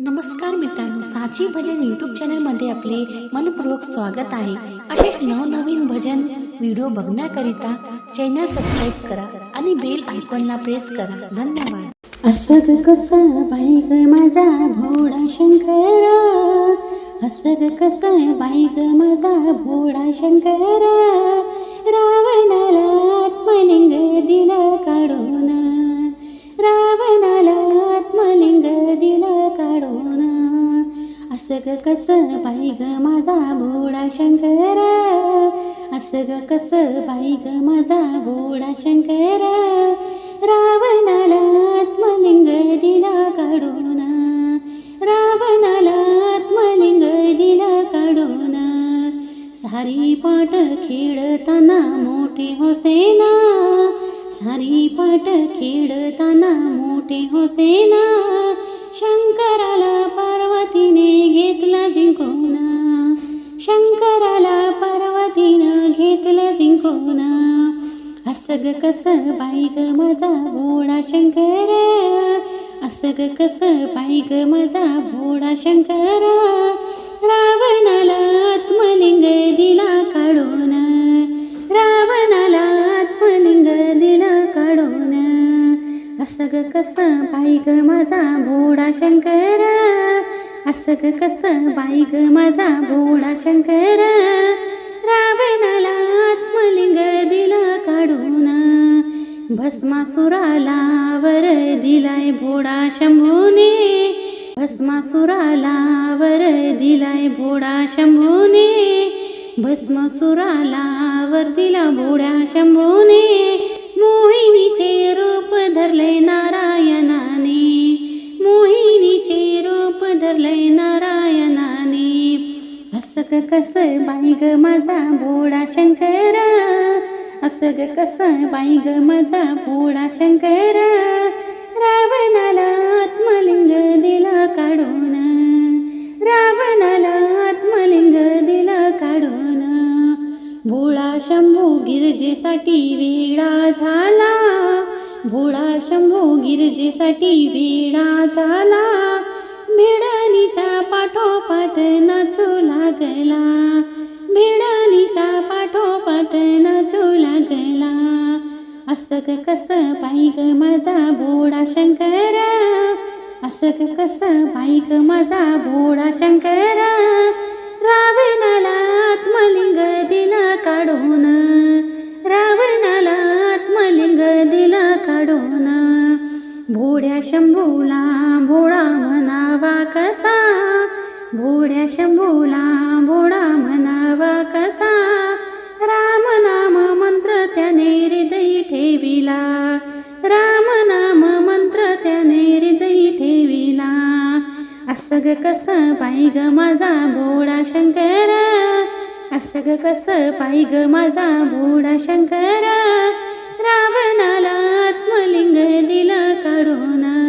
नमस्कार मित्रांनो साची भजन यूट्यूब चॅनलमध्ये आपले मनपूर्वक स्वागत आहे. असेच नवनवीन भजन व्हिडिओ बघण्याकरिता चॅनल सबस्क्राईब करा आणि बेल आयकॉनला प्रेस करा. धन्यवाद. असग कस बाई ग माझा भोळा शंकर. असग कस बाई ग माझा भोळा शंकर. रावणाला आत्मलिंग दिलं काढून असग कस बाई ग माझा भोळा शंकर. असग कस बाई ग माझा भोळा शंकर. रावणाला आत्मलिंग दिला काढून. रावणाला आत्मलिंग दिला काढून. सारी पाट खेळताना मोठे होसेना. सारी पाट खेळताना मोठे होसेना. शंकराला घेतलं असग कस बाई ग माझा भोळा शंकर. असग कस बाई ग माझा भोळा शंकर. रावणाला आत्मलिंग दिला काढून. रावणाला आत्मलिंग दिला काढून. असग कस बाई ग माझा भोळा शंकर. असग कस बाई ग माझा भोळा शंकर. भस्मासुराला वर दिलाय भोडा शंभूने. भस्मासुराला वर दिलाय भोडा शंभूने. भस्मासुराला वर दिला भोड्या शंभूने. मोहिनीचे रूप धरले नारायणाने. मोहिनीचे रूप धरले नारायणाने. असग कस बाई ग माझा भोडा शंकरा. असग कस बाई ग माझा पोळा शंकर. रावणाला आत्मलिंग दिला काढून. रावणाला आत्मलिंग दिला काढून. भोळा शंभू गिरजेसाठी वेळा झाला. भोळा शंभू गिरजेसाठी वेळा झाला. भिडणीच्या पाठोपाठ नाचू लागला. असं कसं बाई माझा भोळा शंकर? असं कसं बाई माझा भोळा शंकर? रावणाला आत्मलिंग दिला काढून रावणाला आत्मलिंग दिला काढून. भोड्या शंभूला भोळा म्हणावा कसा? भोड्या शंभूला भोळा म्हणावा कसा? असं कस कसं पायी ग माझा भोळा शंकर? असं कस कसं पायी ग माझा भोळा शंकर? रावणाला आत्मलिंग दिला काढून.